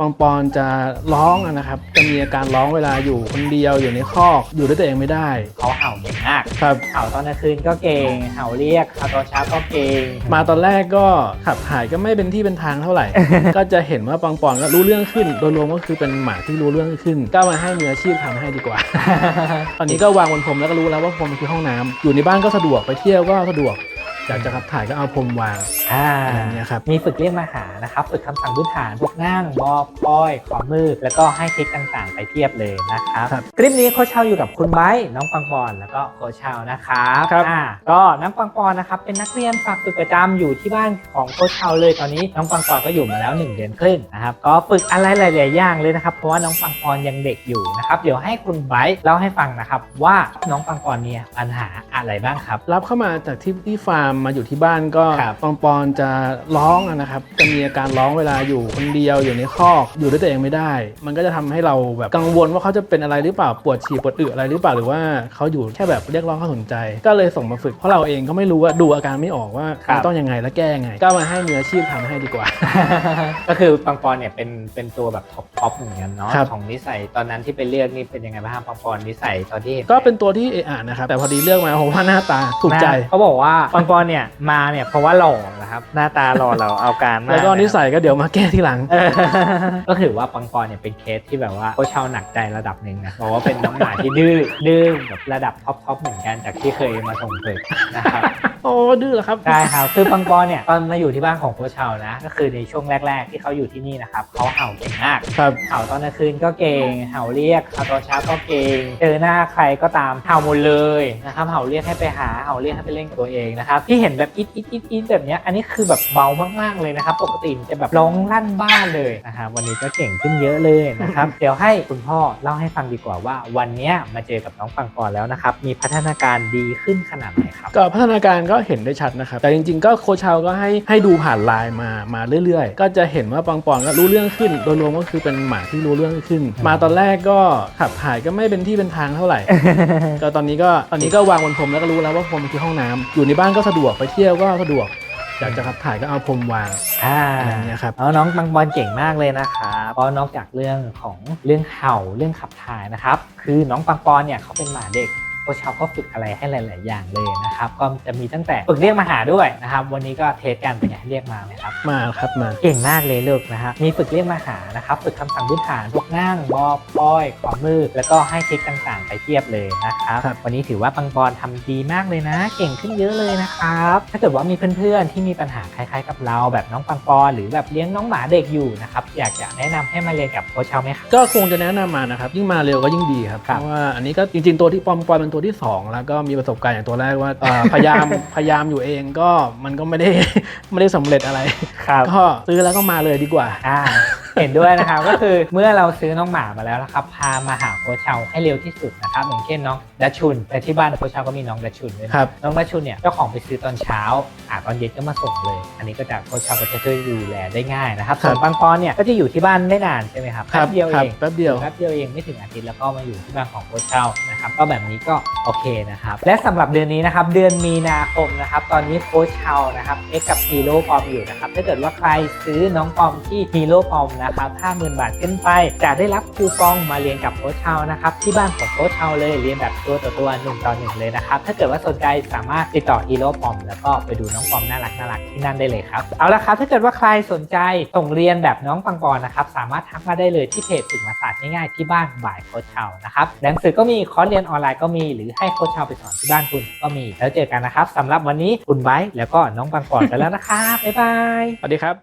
ปองปอนจะร้องอะนะครับ จะมีอาการร้องเวลาอยู่คนเดียวอยู่ในคอกอยู่ด้วยตัวเองไม่ได้ เขาเห่าเก่งมากครับ เห่าตอนกลางคืนก็เก่ง เห่าเรียกเห่าตอนเช้าก็เก่ง มาตอนแรกก็ขับถ่ายก็ไม่เป็นที่เป็นทางเท่าไหร่ ก็จะเห็นว่าปองปอนก็รู้เรื่องขึ้น โดยรวมก็คือเป็นหมาที่รู้เรื่องขึ้น ก็มาให้มืออาชีพทำให้ดีกว่า ตอนนี้ก็วางบนพรมแล้วก็รู้แล้วว่าพรมคือห้องน้ำอยู่ในบ้านก็สะดวกไปเที่ยวก็สะดวกอยากจะขับถ่ายก็เอาพรมวางอ่าอะไรอย่างเงี้ยครับมีฝึกเรียกมาหานะครับ ฝึกคำสั่งพื้นฐานพวกนั่งมอบป้อยขอมือ แล้วก็ให้ทริคต่างๆ ไปเทียบเลยนะครับครับคลิปนี้โคชเชาอยู่กับคุณไบร์ทน้องปังปอนแล้วก็โคชเชานะครับครับอ่าก็น้องปังปอนนะครับเป็นนักเรียนฝากฝึกประจำอยู่ที่บ้านของโคชเชาเลยตอนนี้น้องปังปอนก็อยู่มาแล้ว 1 เดือนครึ่งนะครับก็ฝึกอะไรหลายๆอย่างเลยนะครับเพราะว่าน้องปังปอนยังเด็กอยู่นะครับเดี๋ยวให้คุณไบร์ทเล่าให้ฟังนะครับว่าน้องปังปอนเนี่ยปัญหาอะไรบ้างครับ รับเข้ามาจากที่ที่ฟาร์มมาอยู่ที่บ้านก็ครับปองปอนจะร้องอะนะครับจะมีอาการร้องเวลาอยู่คนเดียวอยู่ในคอกอยู่ด้วยตัวเองไม่ได้ มันก็จะทำให้เราแบบกังวลว่าเขาจะเป็นอะไรหรือเปล่าปวดฉี่ปวดอึอะไรหรือเปล่าหรือว่าเขาอยู่แค่แบบเรียกร้องความสนใจ ก็เลยส่งมาฝึกเพราะเราเองก็ไม่รู้ว่าดูอาการไม่ออกว่าครับต้องยังไงและแก้ยังไง ก็มาให้มืออาชีพทำให้ดีกว่า ก็คือปังปอนเนี่ยเป็นเป็นตัวแบบท็อปท็อปเหมือนกันเนาะครับของนิสัยตอนนั้นที่ไปเลือกนี่เป็นยังไงบ้างครับปังปอนนิสัยตอนที่เห็นก็เป็นตัวที่เอะอะนะครับแต่พอดีเลือกมาผมว่าหน้าตาถูกใจนะเขาบอกว่าปังปอนเนี่ยมาเนี่ยเพราะว่าหล่อนะครับ หน้าตาหล่อเราเอาการมากแล้วก็ะนิสัยก็เดี๋ยวมาแก้ทีหลังเออก็ถือว่าปังปอนเนี่ยเป็นเคสที่แบบว่าโคชเชาหนักใจระดับหนึ่งนะบอกว่าเป็นน้องหมาที่ดื้อดื้อแบบระดับท็อปท็อปเหมือนกันจากที่เคยมาส่งฝึกนะครับโอ้ดื้อเหรอครับใช่ครับคือปังปอนเนี่ยตอนมาอยู่ที่บ้านของโคชเชานะ ก็คือในช่วงแรก ๆ ที่เขาอยู่ที่นี่นะครับเขาเห่าเก่งมากครับเห่าตอนกลางคืนก็เก่งเห่าเรียกเห่าตอนเช้าก็เก่งเจอหน้าใครก็ตามเห่าหมดเลยนะครับเห่าเรียกให้ไปหาเห่าเรียกให้ไปเล่นกับตัวเองนะครับที่เห็นแบบอิดอิดอิดอิดแบบเนี้ยอันนี้คือแบบเบามากๆเลยนะครับ ปกติมันจะแบบร้องลั่นบ้านเลยนะครับวันนี้ก็เก่งขึ้นเยอะเลยนะครับเดี๋ยวให้คุณพ่อเล่าให้ฟังดีกว่าว่า วันเนี้ยมาเจอกับน้องปังปอนแล้วนะครับมีพัฒนาการดีขึ้นขนาดไหนครับก็พัฒนาการก็เห็นได้ชัดนะครับ แต่จริง ๆ ก็โคชเชาก็ให้ให้ดูผ่านไลน์มามาเรื่อย ๆ ก็จะเห็นว่าปองปอนก็รู้เรื่องขึ้นโดยรวมก็คือเป็นหมาที่รู้เรื่องขึ้น มาตอนแรกก็ขับถ่ายก็ไม่เป็นที่เป็นทางเท่าไหร่ ก็ตอนนี้ก็ตอนนี้ก็วางบนพรมแล้วก็รู้แล้วว่าพรมคือห้องน้ำอยู่ในบ้านก็สะดวกไปเที่ยวก็สะดวก อยากจะขับถ่ายก็เอาพรมวางอ่าอะไรอย่างเงี้ยครับแล้วน้องปังบอลเก่งมากเลยนะครับเพราะนอกจากเรื่องของเรื่องเห่าเรื่องขับถ่ายนะครับ คือน้องปังปอนเนี่ยเขาเป็นหมาเด็ก โคชเชาก็ฝึกอะไรให้หลาย ๆ อย่างเลยนะครับ ก็จะมีตั้งแต่ฝึกเรียกมาหาด้วยนะครับ วันนี้ก็เทสกันเป็นไงเรียกมาไหมครับ มาครับมาเก่งมากเลยลูกนะฮะมีฝึกเรียกมาหานะครับฝึกคำสั่งพื้นฐานพวกนั่งมอบป้อยขอมือ แล้วก็ให้ทริคต่าง ๆ ไปเทียบเลยนะครับครับวันนี้ถือว่าปังปอนทำดีมากเลยนะ เก่งขึ้นเยอะเลยนะครับ ถ้าเกิดว่ามีเพื่อน ๆ ที่มีปัญหาคล้าย ๆ กับเรา แบบน้องปังปอนหรือแบบเลี้ยงน้องหมาเด็กอยู่นะครับอยากจะแนะนำให้มาเรียนกับโค้ชเชาไหมครับก็คงจะแนะนำมานะครับยิ่งมาเร็วก็ยิ่งดีครับครัเพบราะว่าอันนี้ก็จริง ๆ ตัวที่ปอมปอยเป็นตัวที่สองแล้วก็มีประสบการณ์อย่างตัวแรกว่าเอ่อพยายามพยายามอยู่เองก็มันก็ไม่ได้ไม่ได้สำเร็จอะไรครับก็ซื้อแล้วก็มาเลยดีกว่าอ่า เห็นด้วยนะครับก็คือเมื่อเราซื้อน้องหมามาแล้วนะครับพามาหาโค้ชเชาให้เร็วที่สุดนะครับอย่างเช่นน้องดัชชุนแต่ที่บ้านโค้ชเชาก็มีน้องดัชชุนด้วยนะครับน้องดัชชุนเนี่ยเจ้าของไปซื้อตอนเช้าอ่าตอนเย็นก็มาส่งเลย อันนี้ก็จะโค้ชเชาก็จะช่วยดูแลได้ง่ายนะครับครับส่วนปังปอนเนี่ยก็จะอยู่ที่บ้านไม่นานใช่ไหมครับครับแป๊บเดียวครัเอบงแป๊บเดียวแป๊บเดียวเองไม่ถึงอาทิตย์แล้วก็มาอยู่ที่บ้านของโค้ชเชานะครับก็แบบนี้ก็โอเคนะครับและสำหรับเดือนนี้นะครับเดือนมีนาคมนะครับตอนนี้โค้ชเชานะครับเอ็กกับฮีโร่ปอมอยู่นะครับถ้าเกิดว่าใครซื้อน้องปอมที่ฮีโร่ปอมนะครับ50,000 บาทขึ้นไป จะได้รับคูปองมาเรียนกับโค้ชเชานะครับที่บ้านของโค้ชเชาเลยเรียนแบบตัวต่อตัวหนึ่งต่อหนึ่งเลยนะครับถ้าเกิดว่าสนใจสามารถติดต่อฮีโร่ปอมแล้วก็ไปดูน้องปอมน่ารักน่ารักที่นั่นได้เลยครับเอาละครับถ้าเกิดว่าใครสนใจส่งเรียนแบบน้องปังปอนนะครับสามารถทักมาได้เลยที่เพจฝึกมาศาสตร์ง่ายๆที่บ้านบ่ายโค้ชเชานะครับหนังสือก็มีคอร์สเรียนออนไลน์ก็มีหรือให้โค้ชเชาไปสอนที่บ้านคุณก็มีแล้วเจอกันนะครับสำหรับวันนี้คุณไบแล้วก็น้องปังปอนไปแล้วนะครับบ๊ายบายสวัสดีครับ